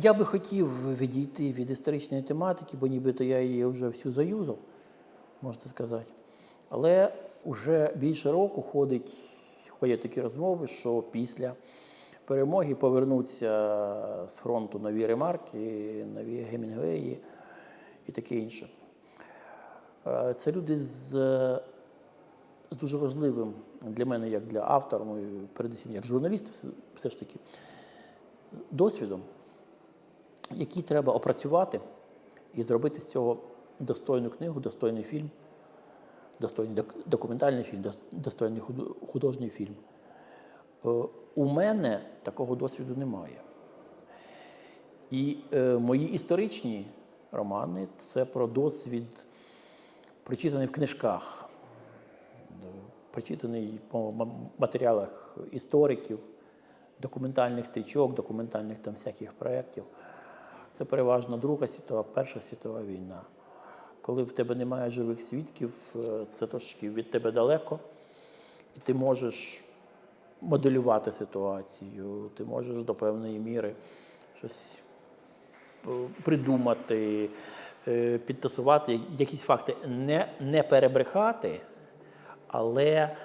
Я би хотів відійти від історичної тематики, бо нібито я її вже всю заюзав, можна сказати. Але вже більше року ходить, ходять такі розмови, що після перемоги повернуться з фронту нові ремарки, нові Гемінгвеї і таке інше. Е, Це люди з, з дуже важливим для мене, як для автора, ну передусім як журналіста, все, все ж таки, досвідом, який треба опрацювати і зробити з цього достойну книгу, достойний фільм, достойний док- документальний фільм, достойний худ- художній фільм. Е, У мене такого досвіду немає. І е, мої історичні романи це про досвід, прочитаний в книжках, е, прочитаний по матеріалах істориків, документальних стрічок, документальних там всяких проєктів. Це переважно Друга світова, Перша світова війна. Коли в тебе немає живих свідків, е, це трошки від тебе далеко, і ти можеш моделювати ситуацію, ти можеш до певної міри щось е, придумати, е, підтасувати якісь факти, не, не перебрехати, але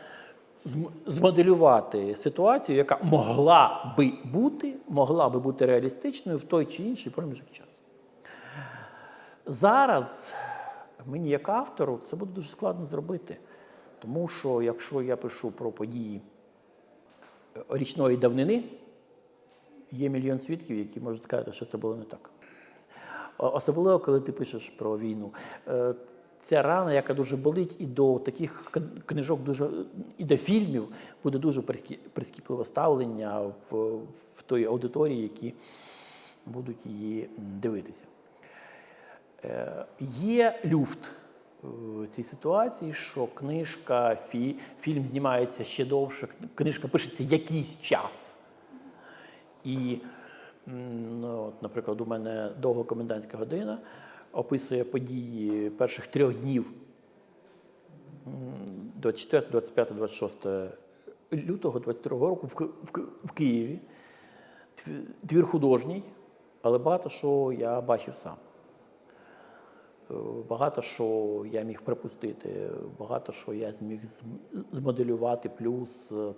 змоделювати ситуацію, яка могла би бути, могла би бути реалістичною в той чи інший проміжок часу. Зараз мені, як автору, це буде дуже складно зробити. Тому що якщо я пишу про події е, річної давнини, є мільйон свідків, які можуть сказати, що це було не так. Особливо, коли ти пишеш про війну. Е, Ця рана, яка дуже болить, і до таких книжок дуже і до фільмів буде дуже прискіпливе ставлення в, в той аудиторії, які будуть її дивитися. Е, Є люфт в цій ситуації, що книжка, фі, фільм знімається ще довше, книжка пишеться якийсь час. І, ну, от, наприклад, у мене довго комендантська година описує події перших трьох днів 24, 25, 26 лютого 22 року в, в, в Києві. Тві- Твір художній, але багато що я бачив сам. Е, Багато що я міг припустити, багато що я зміг змоделювати, плюс е,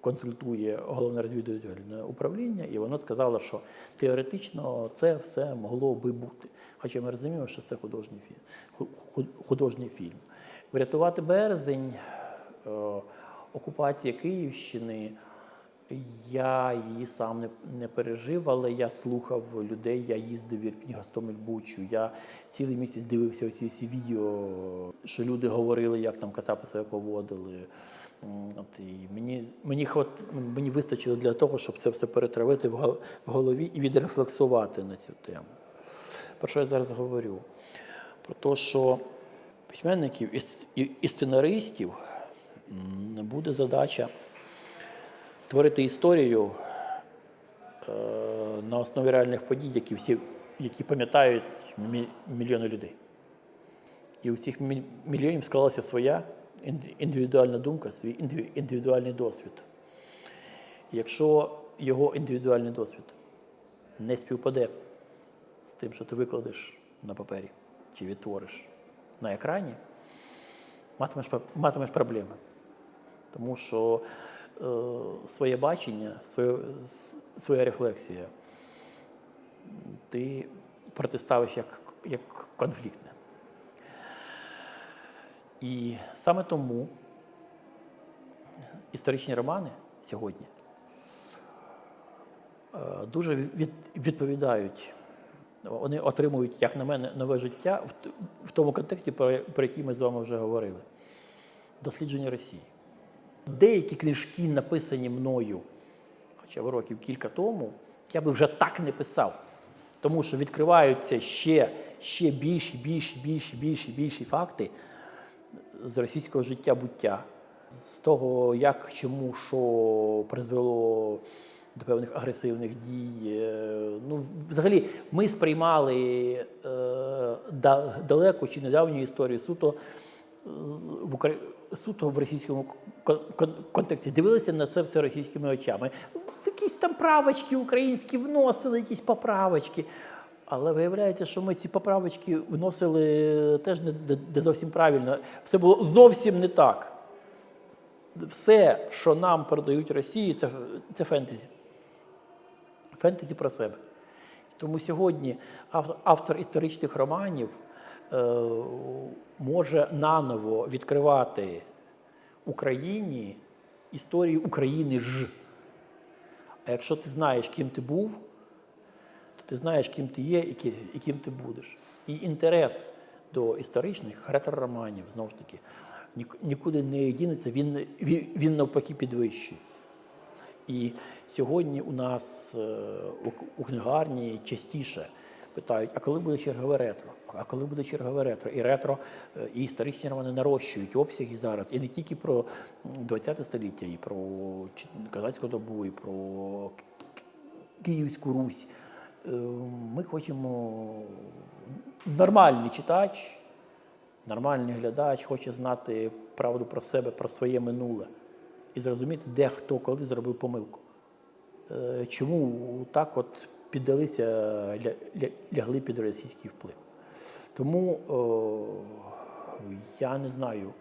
консультує головне розвідувальне управління, і вона сказала, що теоретично це все могло би бути. Хоча ми розуміємо, що це художній фільм. ху- ху- Художній фільм. Врятувати березень, окупації окупація Київщини. Я її сам не, не пережив, але я слухав людей, я їздив в Ірпінь, Гостомель, Бучу. Я цілий місяць дивився оці всі відео, що люди говорили, як там кацапи себе поводили. От, і мені, мені, хват, мені вистачило для того, щоб це все перетравити в голові і відрефлексувати на цю тему. Про що я зараз говорю? Про те, що письменників і сценаристів буде задача творити історію е, на основі реальних подій, які всі, які пам'ятають мі- мільйони людей. І у цих мільйонів склалася своя індивідуальна думка, свій індивідуальний досвід. Якщо його індивідуальний досвід не співпаде з тим, що ти викладеш на папері чи відтвориш на екрані, матимеш, матимеш проблеми. Тому що своє бачення, своє, своя рефлексія ти протиставиш як, як конфліктне. І саме тому історичні романи сьогодні е, дуже від, відповідають. Вони отримують, як на мене, нове життя в, тому контексті, про який ми з вами вже говорили. Дослідження Росії. Деякі книжки, написані мною, хоча б років кілька тому, я би вже так не писав. Тому що відкриваються ще, ще більші, більші, більші, більші, більші факти з російського життя буття, з того, як, чому, що призвело до певних агресивних дій. Е, Ну, взагалі, ми сприймали е, далеку чи недавню історію суто в Укра... суто в російському кон- кон- контексті. Дивилися на це все російськими очами. Якісь там правочки українські вносили, якісь поправочки. Але виявляється, що ми ці поправочки вносили теж не, зовсім правильно. Все було зовсім не так. Все, що нам передають Росії, це, це фентезі. Фентезі про себе. Тому сьогодні автор історичних романів е, може наново відкривати Україні історію України ж. А якщо ти знаєш, ким ти був, то ти знаєш, ким ти є і ким ти будеш. І інтерес до історичних ретро-романів, знову ж таки, нікуди не дінеться, він, він, навпаки підвищується. І сьогодні у нас е, у книгарні частіше питають, а коли буде чергове ретро? А коли буде чергове ретро? І ретро, е, і історичні романи нарощують обсяги зараз. І не тільки про 20 століття, і про Казацьку добу, і про Київську Русь. Е, Ми хочемо нормальний читач, нормальний глядач хоче знати правду про себе, про своє минуле і зрозуміти, де хто коли зробив помилку. Е, Чому так от піддалися, ля- ля- лягли під російський вплив. Тому о, я не знаю,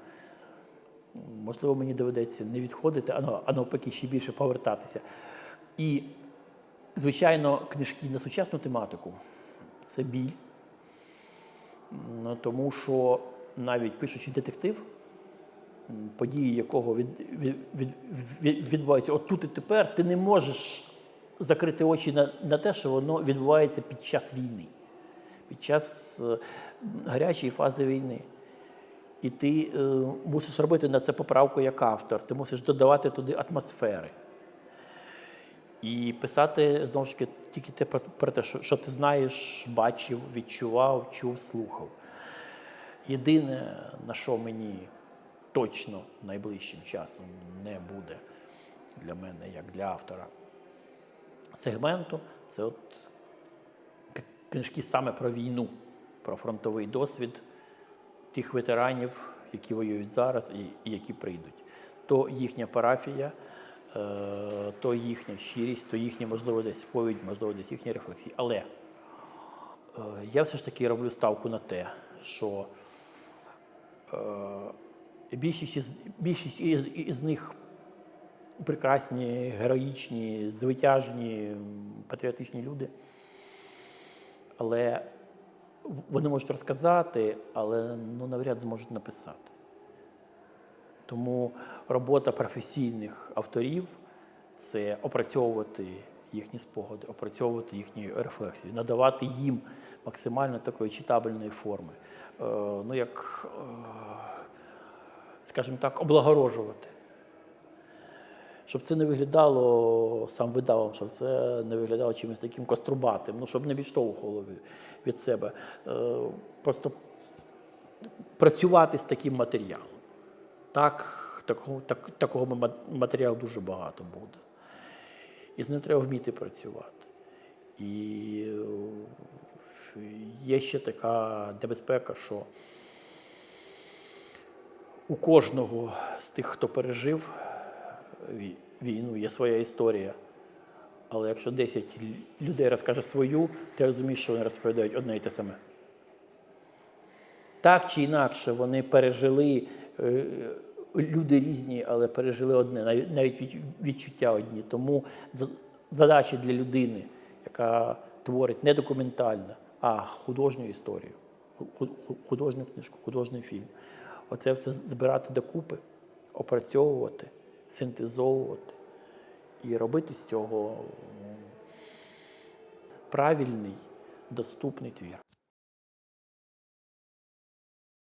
можливо, мені доведеться не відходити, а а навпаки ще більше повертатися. І, звичайно, книжки на сучасну тематику це біль. Ну, тому що навіть пишучи детектив, події якого від, від, від, від, відбуваються от тут і тепер, ти не можеш закрити очі на, на те, що воно відбувається під час війни, під час е, гарячої фази війни. І ти е, мусиш робити на це поправку як автор, ти мусиш додавати туди атмосфери. І писати знову ж таки тільки те про, те, що, що ти знаєш, бачив, відчував, чув, слухав. Єдине, на що мені точно найближчим часом не буде для мене, як для автора сегменту, це от книжки саме про війну, про фронтовий досвід тих ветеранів, які воюють зараз і, які прийдуть. То їхня парафія, е, то їхня щирість, то їхня, можливо, десь сповідь, можливо, десь їхні рефлексії. Але е, я все ж таки роблю ставку на те, що е, більшість із, більшість із, із них прекрасні, героїчні, звитяжні, патріотичні люди. Але вони можуть розказати, але ну, навряд зможуть написати. Тому робота професійних авторів це опрацьовувати їхні спогади, опрацьовувати їхні рефлексії, надавати їм максимально такої читабельної форми. Е, ну, як, е, скажімо так, облагорожувати. Щоб це не виглядало сам видавом, щоб це не виглядало чимось таким кострубатим, ну, щоб не відштовхувало від- себе. Е, Просто працювати з таким матеріалом. Так, такого, так, такого матеріалу дуже багато буде. І з ним треба вміти працювати. І е, є ще така небезпека, що у кожного з тих, хто пережив війну, є своя історія. Але якщо 10 людей розкаже свою, ти розумієш, що вони розповідають одне і те саме. Так чи інакше, вони пережили, е, люди різні, але пережили одне, навіть- відчуття одні. Тому задача для людини, яка творить не документальну, а художню історію, ху- ху- художню книжку, художній фільм. Оце все збирати докупи, опрацьовувати, синтезовувати і робити з цього правильний, доступний твір.